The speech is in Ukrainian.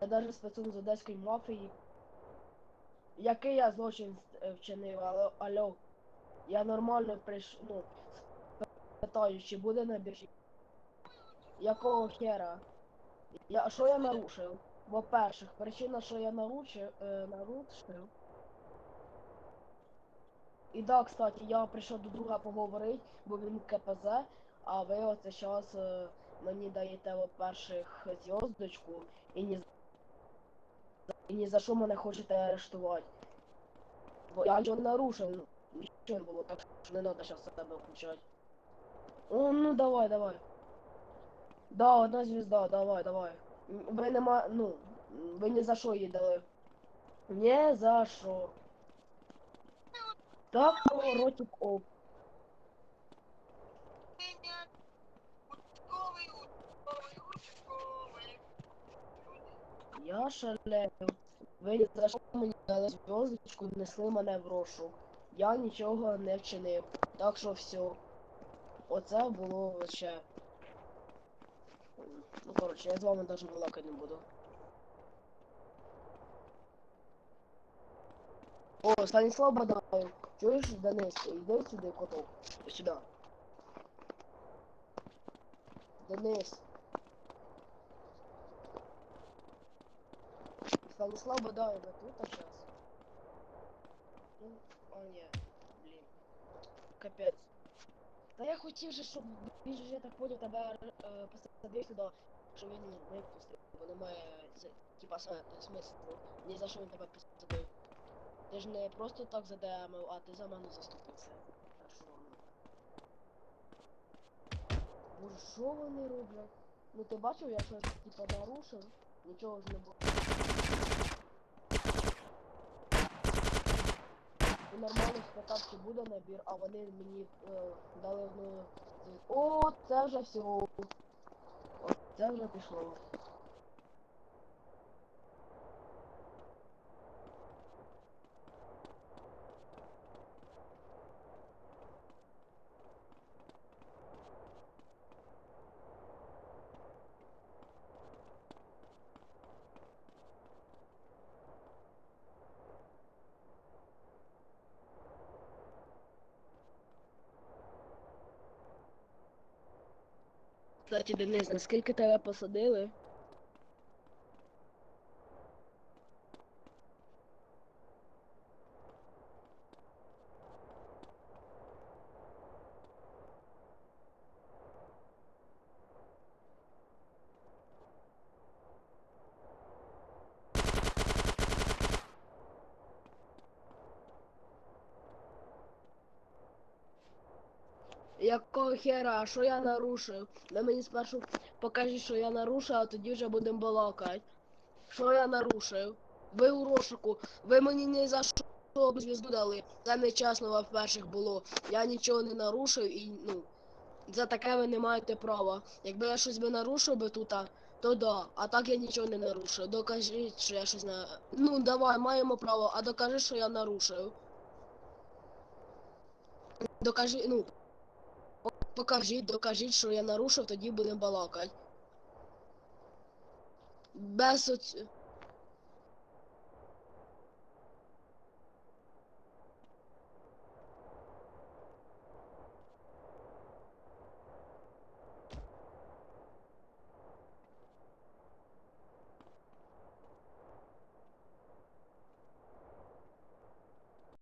Я навіть спецун з одеської мафії. Який я злочин е, вчинив, алло, алло. Я нормально прийшов, ну, питаю, чи буде на біржі. Якого хера? Я, що я нарушив? По-перше, причина, що я нарушив, е, нарушив. І да, кстати, я прийшов до друга поговорити, бо він КПЗ, а ви оце зараз е, мені даєте по-перших зв'язочку і за- і ні за що мене хочете арештувати. Бо я нічого не нарушив, нічого не було, так що не треба зараз себе включати. О, ну давай, давай. Да, одна звезда, давай, давай. Ви нема, ну, ви ні за що їй дали. Не за що. Так, ротик участковый, участковый, Я шалею. Ви за що мені дали зв'язочку, внесли мене в розшук. Я нічого не вчинив. Так що все. Оце було ще. Ну коротше, я з вами навіть балакати не буду. О, Станіслав Бадаєв. Чуєш, Денис, іди сюди, коток. Сюди. Денис. Станислав Бадаєв, ви тут а сейчас? Ну, о ні, блін. Капець. Та я хотів же, щоб він же, я так поняв, тебе е, посадив сюди, що він не випустив, бо немає типа смислу. Ні за що він тебе посадив. Ти ж не просто так задемив, а ти за мене ну. Боже, що вони роблять? Ну ти бачив, я щось типа нарушив, нічого ж не було. І чи буде набір, а вони мені е, дали одну. О, це вже все. О, це вже пішло. Кстати, Денис, наскільки тебе посадили? Якого хера, що я нарушив? Ви мені спершу покажіть, що я нарушив, а тоді вже будемо балакати. Що я нарушив? Ви у розшуку, ви мені не за що звізду дали. Це нечесно вам перших було. Я нічого не нарушив і ну. За таке ви не маєте права. Якби я щось би нарушив би тут, то да. А так я нічого не нарушив. Докажіть, що я щось не. Ну давай, маємо право, а докажи, що я нарушив. Докажи, ну. Покажіть, докажіть, що я нарушив, тоді будемо балакати. Без оць...